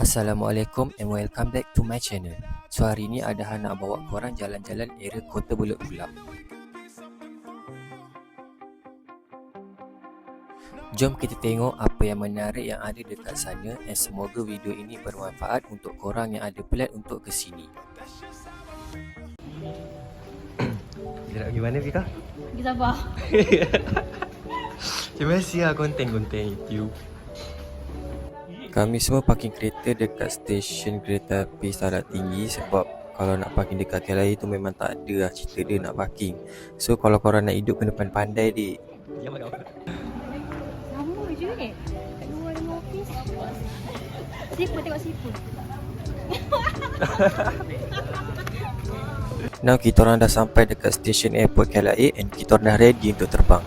Assalamualaikum and welcome back to my channel. So hari ni ada Han nak bawa korang jalan-jalan area Kota Belud pula. Jom kita tengok apa yang menarik yang ada dekat sana and semoga video ini bermanfaat untuk korang yang ada plan untuk ke sini. Kita nak pergi mana Fika? Pergi Sabah. Terima kasih lah konten-konten YouTube. Kami semua parking kereta dekat stesen kereta api Sarat Tinggi sebab kalau nak parking dekat KLIA tu memang tak ada lah cerita dia nak parking. So kalau korang nak hidup kena pandai dik. Sama je ni. Kat luar dengan ofis. Siapa tengok siapa. Now kita orang dah sampai dekat stesen airport KLIA and kita orang dah ready untuk terbang.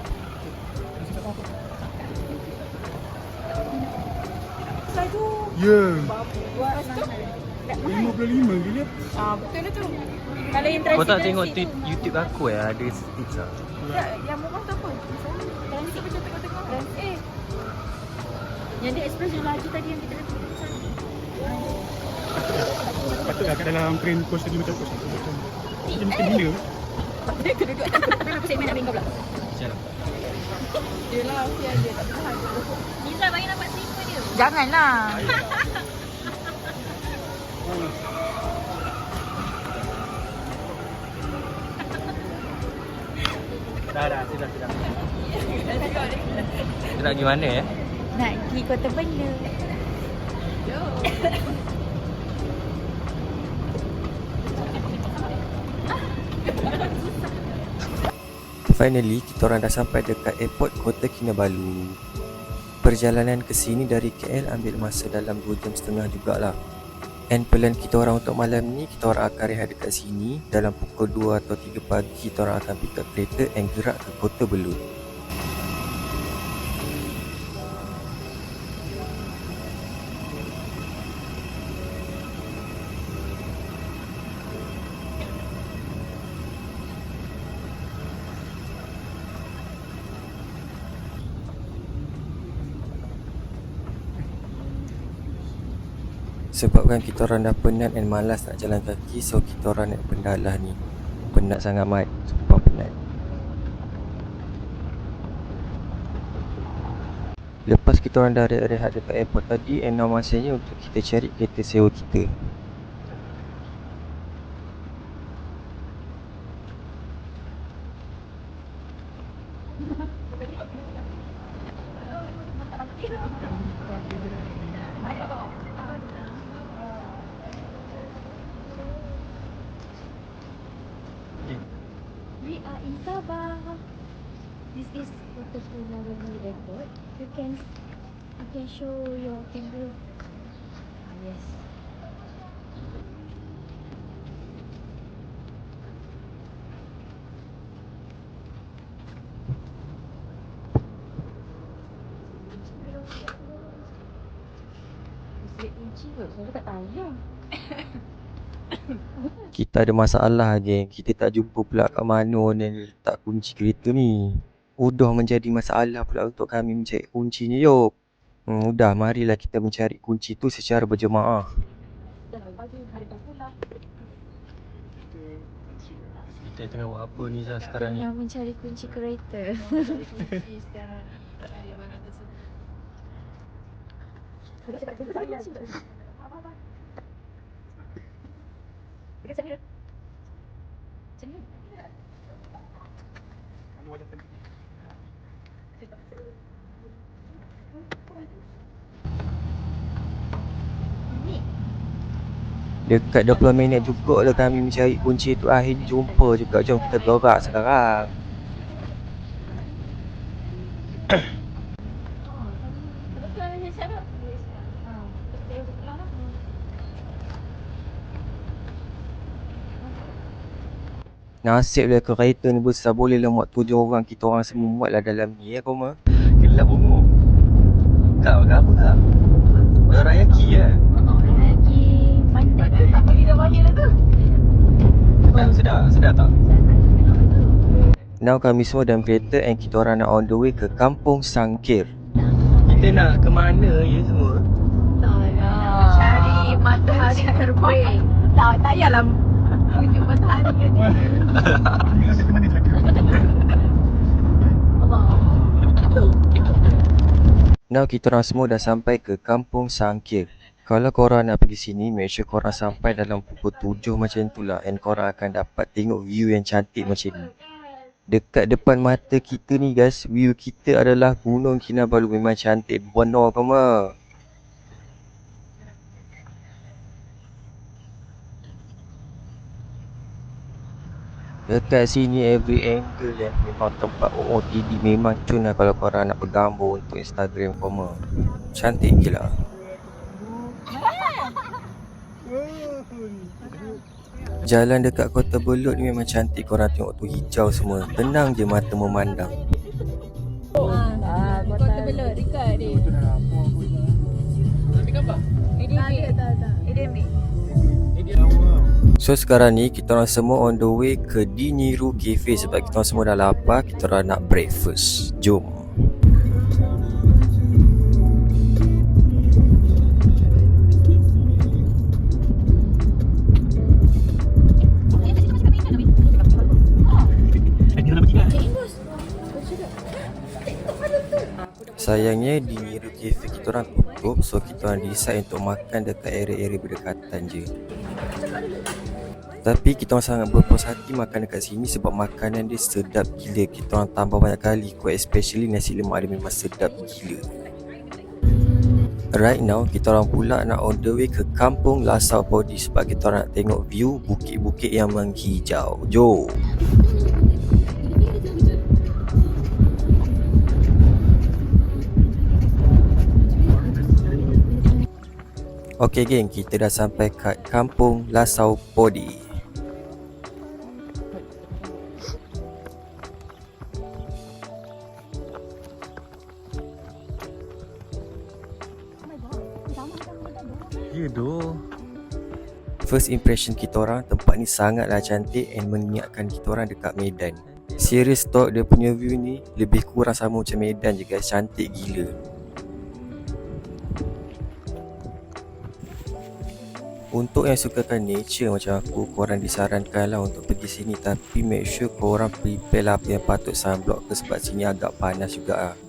Satu. Ya, Buat tu. 55 gila. Ah, betul lah tu. Kalau yang transit Kau tak tengok tu. YouTube aku eh ada tips lah. Tak, yang murah tu apa? Transit macam tengok-tengok. Transit. Eh. Yang dia express yang laju tadi yang kita letak di sana. Patutlah kat dalam train coach tadi macam coach. Macam macam gila. Dia kena duduk atas tapi aku segmen nak bingkau pula. Dia lah, okey dia tak tahan. Nisa bagi nampak. Janganlah. Dah dah, sudah sudah. Kita nak pergi mana eh? Nak pergi kota benda. Finally, kita orang dah sampai dekat airport Kota Kinabalu. Perjalanan ke sini dari KL ambil masa dalam 2 jam setengah jugalah. And plan kita orang untuk malam ni, kita orang akan rehat dekat sini. Dalam pukul 2 atau 3 pagi, kita orang akan pick up kereta and gerak ke Kota Belud. Sebabkan kita orang dah penat and malas nak jalan kaki So kita orang naik pendalah ni. Penat sangat mat Sumpah penat. Lepas kita orang dah rehat-rehat dekat airport tadi And now masanya untuk kita cari kereta sewa kita. We are Sabah. This is Kinabalu Airport. You can you can show your camera. Ah, yes. Kita ada masalah geng Kita tak jumpa pula kat mana orang yang letak kunci kereta ni. Udah menjadi masalah pula untuk kami mencari kuncinya Yop. Hmm, Udah marilah kita mencari kunci tu secara berjemaah. Kita tengah buat apa ni Zah sekarang Tengah mencari kunci kereta. Dekat 20 minit juga dah kami mencari kunci tu. Akhirnya jumpa juga. Jom kita gerak sekarang Nasib lah kereta ni besar Boleh lah muat tujuh orang Kita orang semua muat lah dalam ni ya kau mah Gelap umur Kau ke apa kau? Orang yaki lah Lagi pandai tu tak boleh dah lah tu. Sedap, sedap, sedap tak? Now kami semua dalam kereta and kita orang nak on the way ke Kampung Sangkir. Kita nak ke mana ya semua? Tak lah. Cari matahari terbit. Tak, tak payahlah Allah. Now kita orang semua dah sampai ke Kampung Sangkir. Kalau korang nak pergi sini, make sure korang sampai dalam pukul 7 macam tu lah. And korang akan dapat tengok view yang cantik macam ni. Dekat depan mata kita ni guys, view kita adalah Gunung Kinabalu. Memang cantik. Benar kama. Dekat sini every angle yang memang tempat OOTD memang cun lah kalau korang nak bergambar untuk Instagram koma. Cantik gila. Jalan dekat Kota Belud ni memang cantik korang tengok tu hijau semua. Tenang je mata memandang. So sekarang ni kita orang semua on the way ke Diniru Cafe sebab kita orang semua dah lapar, kita orang nak breakfast. Jom. Sayangnya di Niru Cafe kita orang tutup so kita orang decide untuk makan dekat area-area berdekatan je. Tapi kita orang sangat berpuas hati makan dekat sini sebab makanan dia sedap gila. Kita orang tambah banyak kali kuat especially nasi lemak dia memang sedap gila. Right now kita orang pula nak on the way ke kampung Lasau Podi sebab kita orang nak tengok view bukit-bukit yang menghijau. Jom. Okey geng, kita dah sampai kat kampung Lasau Podi. First impression kita orang, tempat ni sangatlah cantik and mengingatkan kita orang dekat Medan. Serious talk, dia punya view ni lebih kurang sama macam Medan je guys, cantik gila. Untuk yang sukakan nature macam aku, korang disarankan lah untuk pergi sini Tapi make sure korang prepare lah apa yang patut sunblock ke sebab sini agak panas juga lah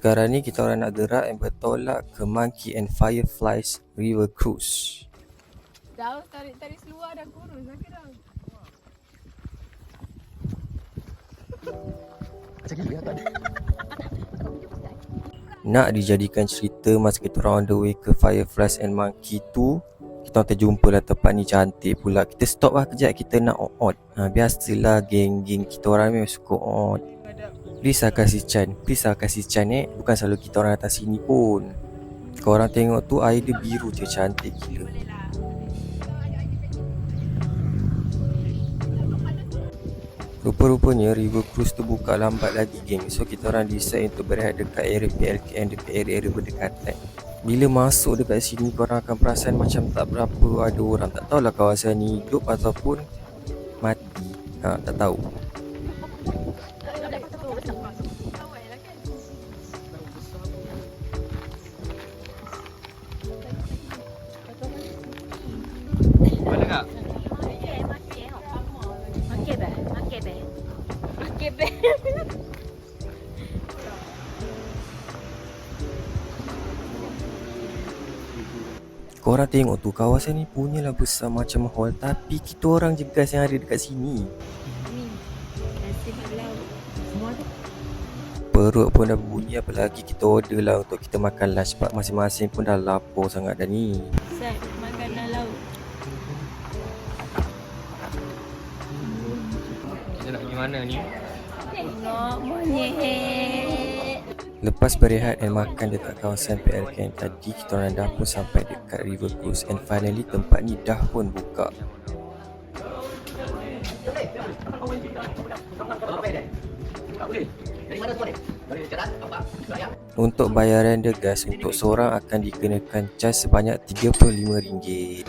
Sekarang ni kita orang nak gerak and bertolak ke Monkey and Fireflies River Cruise Dah tarik-tarik seluar dah kurus dah kira. Macam gila tak ada. Nak dijadikan cerita masa kita orang on the way ke Fireflies and Monkey tu Kita orang terjumpa lah tempat ni cantik pula Kita stop lah kejap kita nak out ha, Biasalah geng-geng kita orang memang suka out Please lah kasih Chan Please lah kasih Chan eh. Bukan selalu kita orang datang sini pun. Korang tengok tu air dia biru je cantik gila. Rupa-rupanya river cruise tu buka lambat lagi geng So kita orang decide untuk berehat dekat area PLKN Dekat area-area berdekatan Bila masuk dekat sini korang akan perasan macam tak berapa ada orang. Tak tahulah kawasan ni hidup ataupun mati. Ha, Tak tahu Korang tengok tu kawasan ni punyalah besar macam hall Tapi kita orang je guys yang ada dekat sini Ni. Nasi lauk. Semua tu. Perut pun dah bunyi apalagi kita order lah untuk kita makan lunch Sebab masing-masing pun dah lapar sangat dah ni Set makanan lauk. Kita nak pergi mana ni? Tengok monyet. Lepas berehat dan makan dekat kawasan PLKN tadi Kita orang dah pun sampai dekat River Cruise. And finally tempat ni dah pun buka. Untuk bayaran dia guys Untuk seorang akan dikenakan cas sebanyak RM35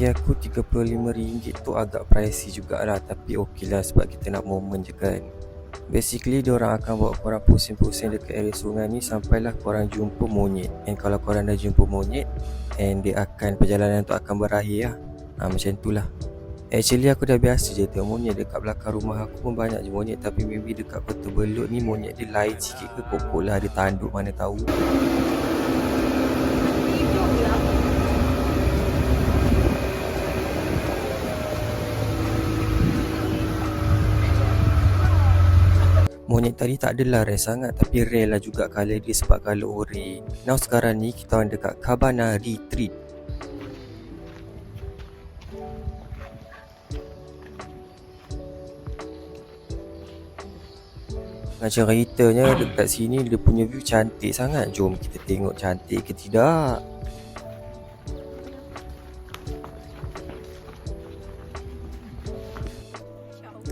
bagi aku RM35 tu agak pricey jugalah tapi okey lah sebab kita nak moment je kan. Basically diorang akan bawa korang pusing-pusing dekat area sungai ni sampailah korang jumpa monyet. And kalau korang dah jumpa monyet and dia akan perjalanan tu akan berakhir lah. Ha, macam tu lah. Actually aku dah biasa je tengok monyet dekat belakang rumah aku pun banyak je monyet tapi maybe dekat Kota Belud ni monyet dia lain sikit ke pokok lah ada tanduk mana tahu. Monyet tadi tak adalah rare sangat tapi rare lah juga colour dia sebab colour orange. Now sekarang ni kita orang dekat Cabana Retreat. Macam ceritanya dekat sini dia punya view cantik sangat. Jom kita tengok cantik ke tidak.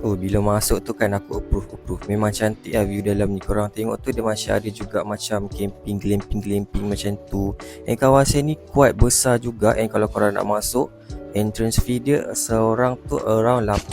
Oh bila masuk tu kan aku approve approve. Memang cantik lah view dalam ni. Korang tengok tu dia masih ada juga macam camping glamping glamping macam tu. And kawasan ni quite besar juga. And kalau korang nak masuk Entrance fee dia seorang tu around RM8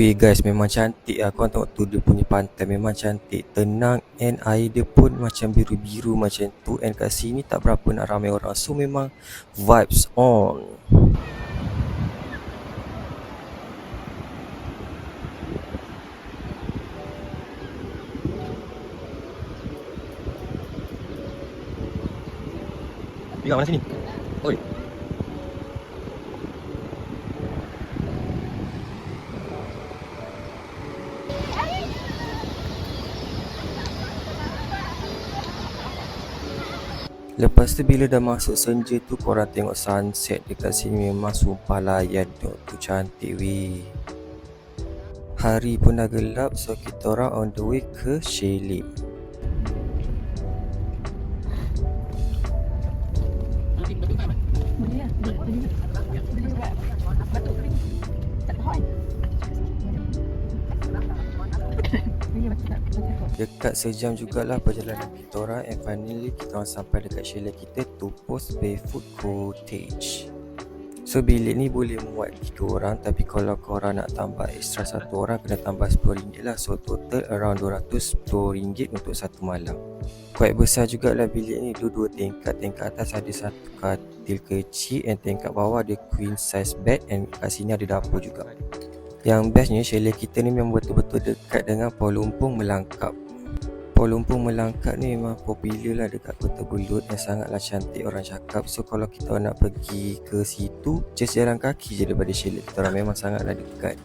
Weh guys memang cantik lah. Korang tengok tu dia punya pantai Memang cantik. Tenang and air dia pun macam biru-biru macam tu. And kat sini tak berapa nak ramai orang. So memang vibes on. Pegang mana sini? Oi Lepas tu bila dah masuk senja tu korang tengok sunset dekat sini memang sumpah layan tu, tu cantik weh. Hari pun dah gelap so kita orang on the way ke chalet. Dekat sejam jugalah perjalanan kita orang and finally kita orang sampai dekat chalet kita Tupos Barefoot Cottage. So bilik ni boleh muat tiga orang tapi kalau korang nak tambah extra satu orang kena tambah RM10 lah so total around RM210 untuk satu malam. Quite besar jugalah bilik ni dua-dua tingkat tingkat atas ada satu katil kecil and tingkat bawah ada queen size bed and kat sini ada dapur juga. Yang bestnya chalet kita ni memang betul-betul dekat dengan Pulau Lumpung Melangkap. Pulau Lumpung Melangkap ni memang popular lah dekat Kota Belud dan sangatlah cantik orang cakap. So kalau kita nak pergi ke situ, just jalan kaki je daripada chalet kita orang memang sangatlah dekat.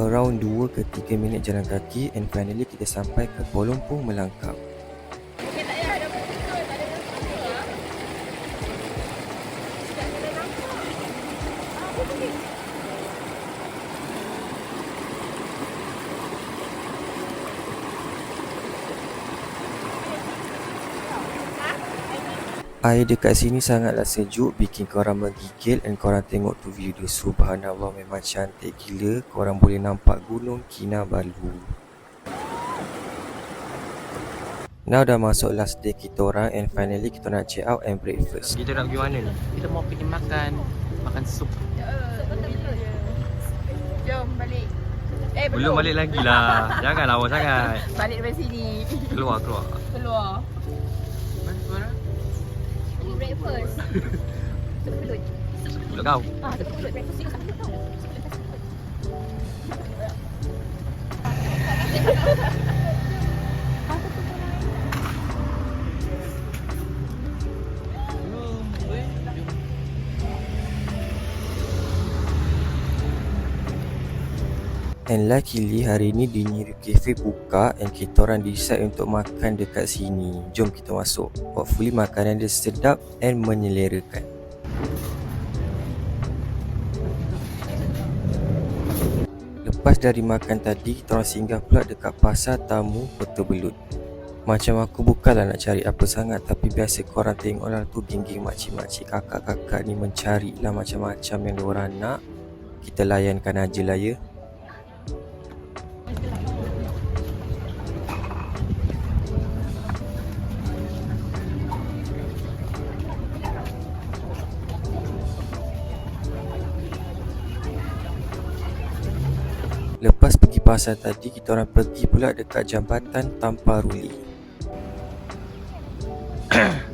Around 2 ke 3 minit jalan kaki and finally kita sampai ke Pulau Lumpung Melangkap. Air dekat sini sangatlah sejuk. Bikin korang menggigil and korang tengok tu view dia subhanallah memang cantik gila. Korang boleh nampak gunung Kinabalu. Now dah masuk last day kita orang and finally kita nak check out and breakfast. Kita nak pergi mana ni? Kita mau pergi makan. Makan sup. Jom balik. Eh Belum balik lagi lah. Jangan lawa sangat. Balik dari sini. Keluar keluar. Keluar. Mana suara? Breakfast. Terpelut. Mulut kau Ah, terpelut. Breakfast ni And luckily hari ni di Niru Cafe buka and kita orang decide untuk makan dekat sini. Jom kita masuk. Hopefully makanan dia sedap and menyelerakan. Lepas dari makan tadi, kita orang singgah pula dekat pasar tamu Kota Belud. Macam aku bukanlah nak cari apa sangat tapi biasa korang tengoklah tu geng-geng makcik-makcik kakak-kakak ni mencarilah macam-macam yang diorang nak. Kita layankan aje lah ya. Pasar tadi, kita orang pergi pula dekat jambatan Tamparuli. Kami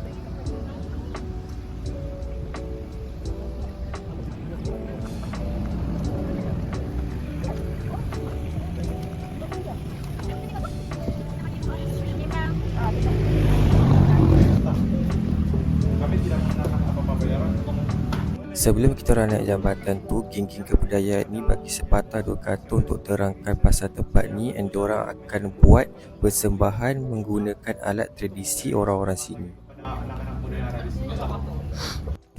Sebelum kita orang naik jambatan tu, geng-geng kebudayaan ni bagi sepatah dua kartu untuk terangkan pasal tempat ni and diorang akan buat persembahan menggunakan alat tradisi orang-orang sini.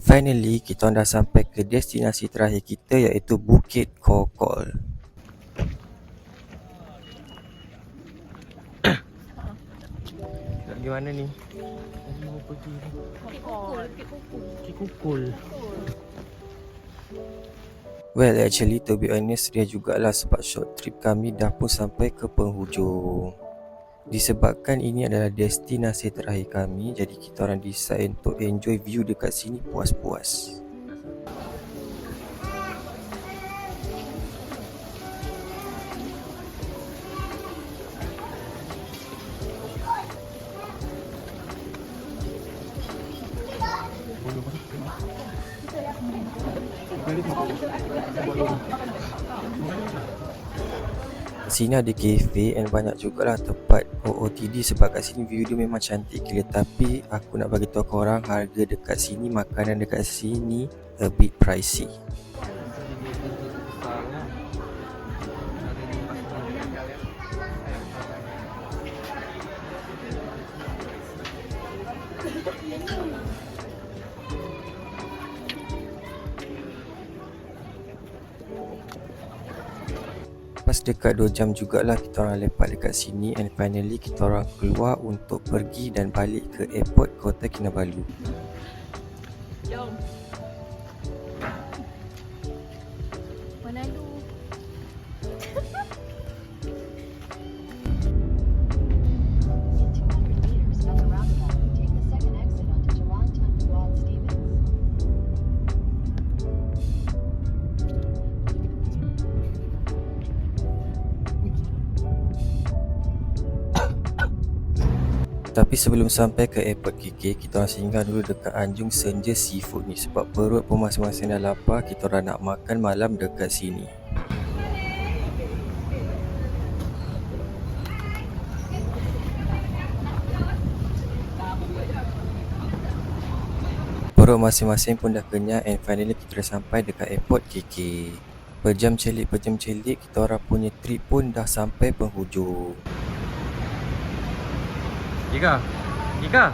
Finally, kita orang dah sampai ke destinasi terakhir kita iaitu Bukit Kokol. Nak pergi mana ni? Mau pergi Kikukul. Well, actually to be honest, dia jugalah sebab short trip kami dah pun sampai ke penghujung. Disebabkan ini adalah destinasi terakhir kami, jadi kita orang decide untuk enjoy view dekat sini puas-puas. Sini ada cafe and banyak jugalah tempat OOTD sebab kat sini view dia memang cantik gila tapi aku nak bagi tahu korang harga dekat sini makanan dekat sini a bit pricey. Lepas dekat 2 jam jugalah kita orang lepak dekat sini and finally kita orang keluar untuk pergi dan balik ke airport Kota Kinabalu. Sebelum sampai ke airport KK, kita orang singgah dulu dekat Anjung Senja Seafood ni sebab perut pun masing-masing dah lapar, kita orang nak makan malam dekat sini. Perut masing-masing pun dah kenyang and finally kita dah sampai dekat airport KK. Pejam celik, pejam celik, kita orang punya trip pun dah sampai penghujung. Ika. Ika.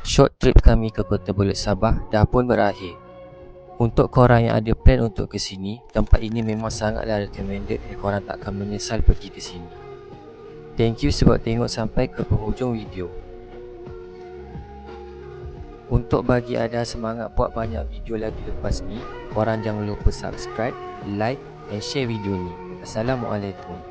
Short trip kami ke Kota Bulut Sabah dah pun berakhir. Untuk korang yang ada plan untuk ke sini, tempat ini memang sangatlah recommended dan korang tak akan menyesal pergi ke sini. Thank you sebab tengok sampai ke penghujung video. Untuk bagi ada semangat buat banyak video lagi lepas ni, korang jangan lupa subscribe, like and share video ni. Assalamualaikum.